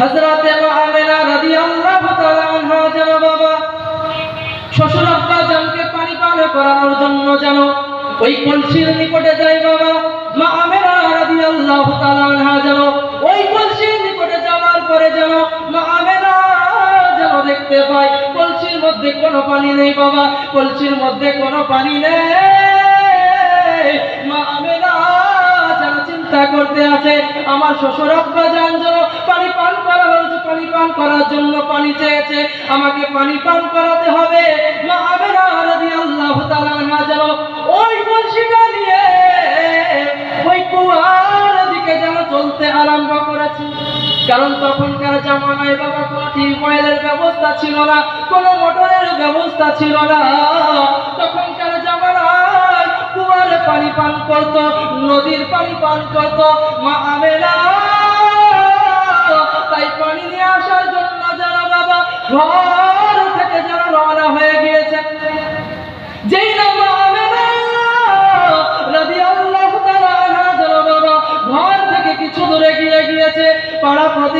হযরতে মুআমিনা রাদিয়াল্লাহু তাআলা আনহা যেন বাবা, শ্বশুর আব্বা জানকে পানি পান করানোর জন্য যেন ওই কলসির নিকটে যায় বাবা মা আমেরা রাদিয়াল্লাহু তাআলা আনহা যেন ওই কলসির নিকটে যাওয়ার পরে যেন মা আমেরা যেন দেখতে পায়, কলসির মধ্যে কোনো পানি নেই বাবা, কলসির মধ্যে কোনো পানি নেই। মা আমেরা যেন চিন্তা করতে আছে, আমার শ্বশুর আব্বা জান যেন পানি করার জন্য পানি চেয়েছে, আমাকে পানি পান করাতে হবে। মা আমেরা আনহা যেন ওই নিয়ে ওই কুয়ার দিকে যেন চলতে আরম্ভ করেছে। কারণ তখনকার জামানায় বাবা ব্যবস্থা ছিল না, কোনো মোটরের ব্যবস্থা ছিল না। তখনকার জামানায় কুয়ার পানি পান করত, নদীর পানি পান করত। মা আমেনা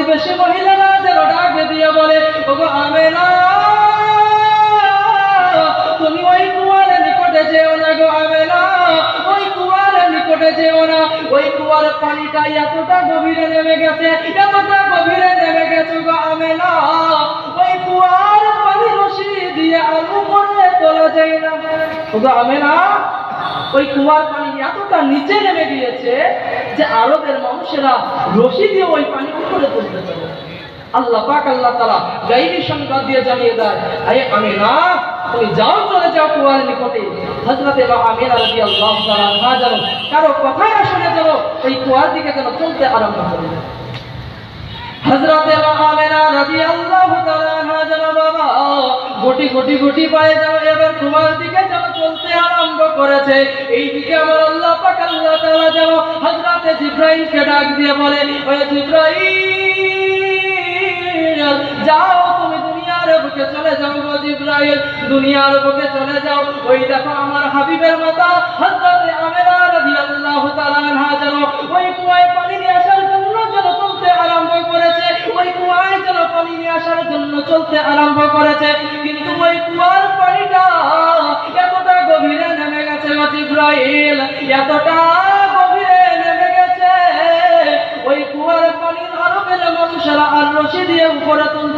প্রতিবেশী মহিলারা যেন ডাক দিয়ে বলে, ওগো আমেনা, তুমি ওই কুয়ারের নিকটে যেও না গো আমেনা, ওই কুয়ারের নিকটে যেও না। ওই কুয়ার পানিটা এতটা গভীরে নেমে গেছে, এতটা গভীরে নেমে গেছে গো আমেনা। ওই কুয়ার পানি রশি দিয়ে আলু করে তোলা যায় না ওগো আমেনা ওই কুয়ার পানি এতটা নিচে নেমে গিয়েছে যে আরবের মানুষেরা রশি দিয়ে ওই পানি উপরে তুলতে পারে আল্লাহ পাক আল্লাহ তাআলা গাইবী সংবাদ দিয়ে জানিয়ে দেয়, আরে আমিনা তুমি যাও, চলে যাও কুয়ার নিকটে। আমিনা রাদিয়াল্লাহু তাআলা আনহা যেন কারও কথা না শুনে যেন ওই কুয়ার দিকে যেন চলতে আরম্ভ করে মা আমিনা রাদিয়াল্লাহু তাআলা আনহা যেন বাবা, গুটি গুটি গুটি পায়ে যেন এবার কুয়ার দিকে করেছে। এই দিকে আমার আল্লাহ পাক আল্লাহ তাআলা যেন হযরতে জিব্রাইলকে ডাক দিয়ে বলে ওই জিব্রাইল, যাও তুমি দুনিয়ার বুকে চলে যাও গো দুনিয়ার বুকে চলে যাও। ওই দেখো আমার হাবিবের মাতা যেন ওই কুয়ায় পানি নিয়ে আসার জন্য যেন চলতে আরম্ভ করেছে। ওই কুয়ায় যেন পানি নিয়ে আসার জন্য চলতে আরম্ভ করেছে। কিন্তু ওই কুয়ার পানিটা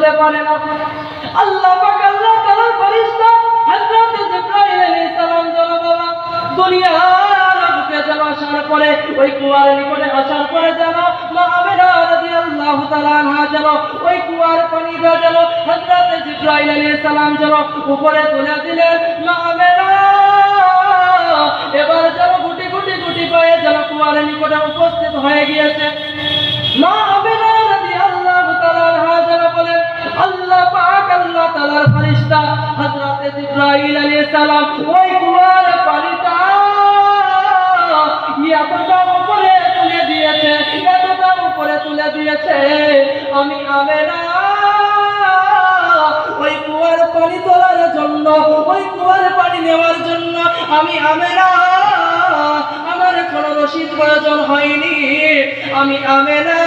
তুলতে পারে না। আল্লাহ পাক আল্লাহ তাআলার ফেরেশতা হযরত জিবরাইল আলাইহিস সালাম যেন বাবা দুনিয়ার বুকে যেন আসার পরে, ওই কুয়ার নিকটে আসার পরে যেন, মা আমেনা রাদিয়াল্লাহু তাআলা আনহা যেন, ওই কুয়ার পানিটা যেন হযরত জিবরাইল আলাইহিস সালাম যেন উপরে তুলে দিলেন, মা আমেনা। এবার যেন গুটি গুটি গুটি পায়ে যেন কুয়ার নিকটে উপস্থিত হয়ে গিয়েছে। মা আমেনা জিবরাইল আলাইহিস সালাম, ওই কুয়ার পানিটা এতটা উপরে তুলে দিয়েছে, এতটা উপরে তুলে দিয়েছে। আমি আমেনা, ওই কুয়ার পানি তোলার জন্য, ওই কুয়ার পানি নেওয়ার জন্য আমি আমেনা, আমার কোনো রসিদ প্রয়োজন হয়নি। আমি আমেনা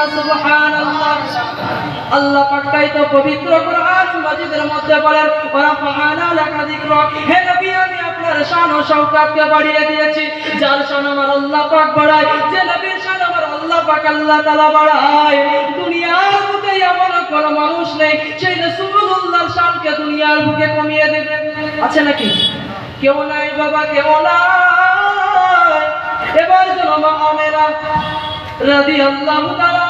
কন্যা সুবহানাল্লাহ। আল্লাহ পাকটাই তো পবিত্র কোরআন মাজিদের মধ্যে বলেন ওরা ফাহানা লেখা দিক্র হে নবী, আমি আপনার শান ও শওকাতকে বাড়িয়ে দিয়েছি। যার শান আমার আল্লাহ পাক বাড়ায়, যে নবীর শান আমার আল্লাহ পাক আল্লাহ তাআলা বাড়ায়। দুনিয়ার বুকে এমন কোন মানুষ নেই, সেই রাসূলুল্লাহর শানকে দুনিয়ার বুকে কমিয়ে দেবে। আছে নাকি? কেউ নাই বাবা, কেউ নাই। এবার যেন মা আমেরা রাদিয়াল্লাহু তাআলা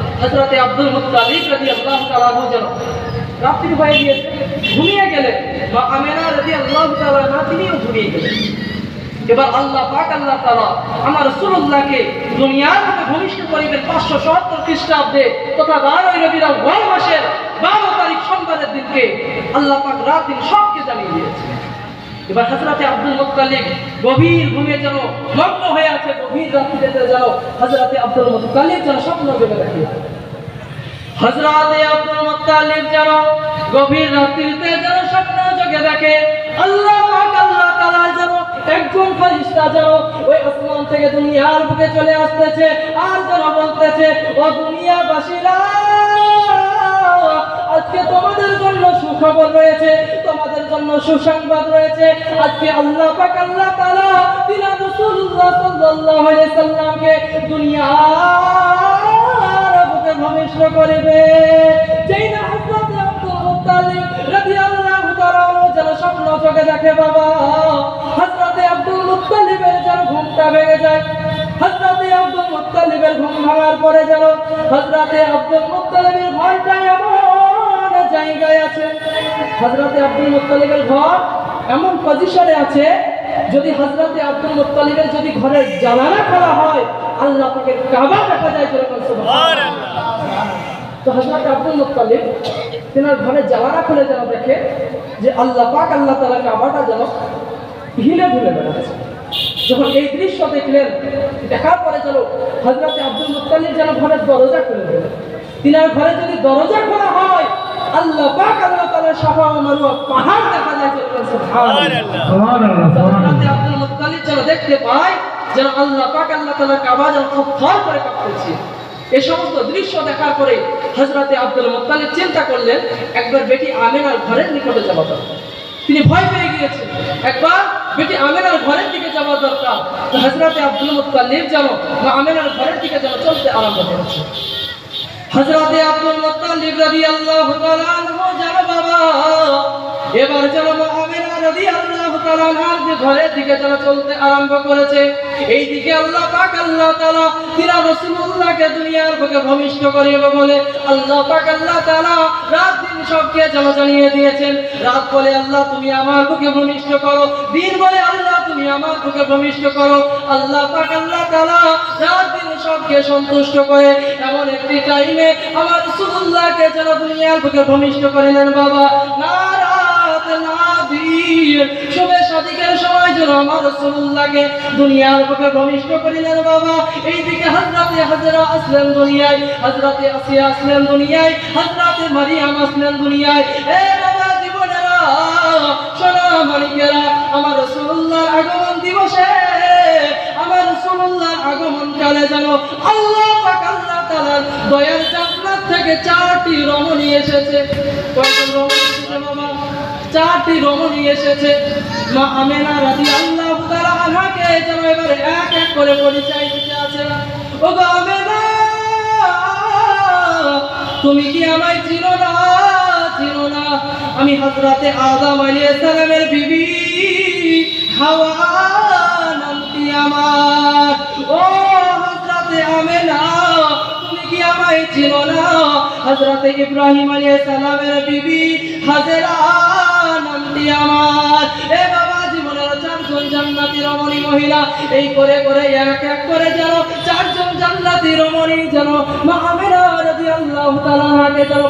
হজরতে আব্দুল মুত্তালিব রাদিয়াল্লাহু তাআলা যেন রাত্রি হয়ে গিয়েছে, ঘুমিয়ে গেলেন। মা আমেনা রাদিয়াল্লাহু তাআলা না তিনিও ঘুমিয়ে গেলেন। এবার আল্লাহ পাক, আল্লাহ তাআলা আমার রাসূলুল্লাহকে দুনিয়ার থেকে ভূমিষ্ঠ করিবেন পাঁচশো সত্তর খ্রিস্টাব্দে তথা বারোই রবিরা ওয়াল মাসের বারো তারিখ সোমবারের দিনকে আল্লাহ পাক রাত দিন সবকে জানিয়ে দিয়েছে এবার হাজরাতে আব্দুল মুত্তালিব গভীর ঘুমে যেন মগ্ন হয়ে আছে, গভীর রাত্রিতে যেন হাজরাতে আব্দুল মুত্তালিব যেন স্বপ্ন জেগে দেখে। হজরতে আব্দুল যেন গভীর রাত্রিতে যেন স্বপ্ন দেখে, আল্লাহ আল্লাহ তাআলা যেন একজন ফেরেশতা যেন ওই আসমান থেকে দুনিয়ার বুকে চলে আসতেছে আর যেন বলতেছে, ও দুনিয়াবাসীরা আজকে তোমাদের জন্য সুখবর রয়েছে, তোমাদের জন্য সুসংবাদ রয়েছে। আজকে আল্লাহ পাক, আল্লাহ তাআলা তিনি রাসূলুল্লাহ সাল্লাল্লাহু আলাইহি সাল্লামকে দুনিয়ার বুকে ভূমিষ্ঠ করিবে। যেই না হযরত আব্দুল মুত্তালিব রাদিয়াল্লাহু তাআলা যেন স্বপ্ন চোখে দেখে বাবা, হযরত আব্দুল মুত্তালিবের যেন ঘুমটা ভেঙে যায়, হযরত আব্দুল মুত্তালিবের ঘুম ভাঙার পরে যেন হযরত আব্দুল মুত্তালিবের এমন জায়গায় আছে হযরত আব্দুল মুত্তালিবের ঘর। এমন পজিশনে আছে, যদি হযরত আব্দুল মুত্তালিবের যদি ঘরের জানালা খোলা হয়, আল্লাহ পাকের কাবা দেখা যায় যেরকম তো হযরত আব্দুল মুত্তালিব তেনার ঘরে জানালা খুলে যেন দেখে যে আল্লাহ পাক আল্লাহ তাআলা কাবাটা যেন হিলে ধুলে বেড়াচ্ছে। যখন এই দৃশ্য দেখলেন, দেখার পরে যেন হজরত আব্দুল মুত্তালিব যেন ঘরের দরজা খুলে দিলেন। তিনার ঘরে যদি দরজা খোলা হয় আল্লাহ পাক আল্লাহ তাআলা সাফা ও মারওয়া পাহাড় দেখা যায় যেরকম সুবহানাল্লাহ। হযরত আব্দুল মুত্তালিব যেন দেখতে পায় যেন আল্লাহ পাক আল্লাহ তাআলা কাবা যেন থরথর করে কাঁপতেছে। এই সমস্ত দৃশ্য দেখার পরে হযরতে আব্দুল মুত্তালিব চিন্তা করলেন একবার বেটি আমেনার ঘরের নিকটে যাওয়া দরকার। তিনি ভয় পেয়ে গিয়েছেন একবার বেটি আমেনার ঘরের দিকে যাওয়া দরকার। তো হযরতে আব্দুল মুত্তালিব যেন আমেনার ঘরের দিকে যেন চলতে আরম্ভ করেছে। হযরতে আব্দুল মুত্তালিব রাদিয়াল্লাহু তাআলা আনহু যেন বাবা এবার যেন মা আমেনা রাদিয়াল্লাহু তাআলা আনহার ঘরের দিকে যেন চলতে আরম্ভ করেছে এই দিকে আল্লাহ পাক, আল্লাহ তাআলা তিনা রাসূলুল্লাহকে দুনিয়ার বুকে ভূমিষ্ঠ করিবে বলে আল্লাহ পাক, আল্লাহ তাআলা রাত দিন সবকে যেন জানিয়ে দিয়েছেন। রাত বলে, আল্লাহ, তুমি আমার বুকে ভূমিষ্ঠ করো। দিন বলে, আল্লাহ, তুমি আমার বুকে ভূমিষ্ঠ করো। আল্লাহ পাক, আল্লাহ তাআলা রাত সন্তুষ্ট করে, এমন একটি টাইমে আমার রাসূলুল্লাহকে যেন দুনিয়ার বুকে ভূমিষ্ঠ করিলেন বাবা। না রাত না দিন সাদিকের সময় যেন আমার রাসূলুল্লাহকে দুনিয়ার বুকে ভূমিষ্ঠ বাবা। এইদিকে হযরতে হাজরা আসলেন দুনিয়ায় আসিয়া আসলেন দুনিয়ায়, হযরতে মারিয়াম আসলেন দুনিয়ায়। এ বাবা জীবনেরা, সোনা আমার রাসূলুল্লাহর আগমন দিবসে আমার রাসূলুল্লাহর আগমন কালে যেন আল্লাহ আল্লাহ তাআলার দয়ার জান্নাত থেকে চারটি রমণী এসেছে। এসেছে বাবা? চারটি রমণী এসেছে। মা আমেনা রাদিয়াল্লাহু তাআলা আনহাকে যেন এবারে এক এক করে পরিচয় দিতে আছে। ও গো আমেনা, তুমি কি আমায় চিনো না? চিনো না। আমি হযরতে আদম আলাইহিস সালামের বিবি হাওয়া। তুমি ইব্রাহিম আলাইহিস সালামের বিবি হাজেরা এক এক করে যেন চারজন জান্নাতি রমণী যেন মা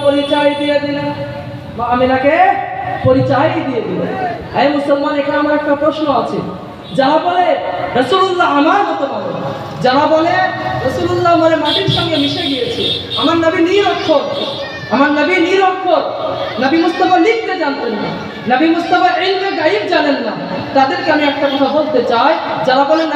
পরিচয় দিয়ে দিলেন। মা আমিনাকে পরিচয় দিয়ে দিলেন। এই মুসলমান আমার একটা প্রশ্ন আছে। যারা বলে রসুল্লাহ আমার মতো মানুষ যারা বলে রসুল্লাহ মানে মাটির সঙ্গে মিশে গিয়েছে, আমার নবী নিরক্ষর। আমার নবী নিরক্ষর। নবী মুস্তফা লিখতে জানতেন না, নবী মুস্তফা ইলমে গাইব জানেন না। তাদেরকে আমি একটা কথা বলতে চাই, যারা বলেন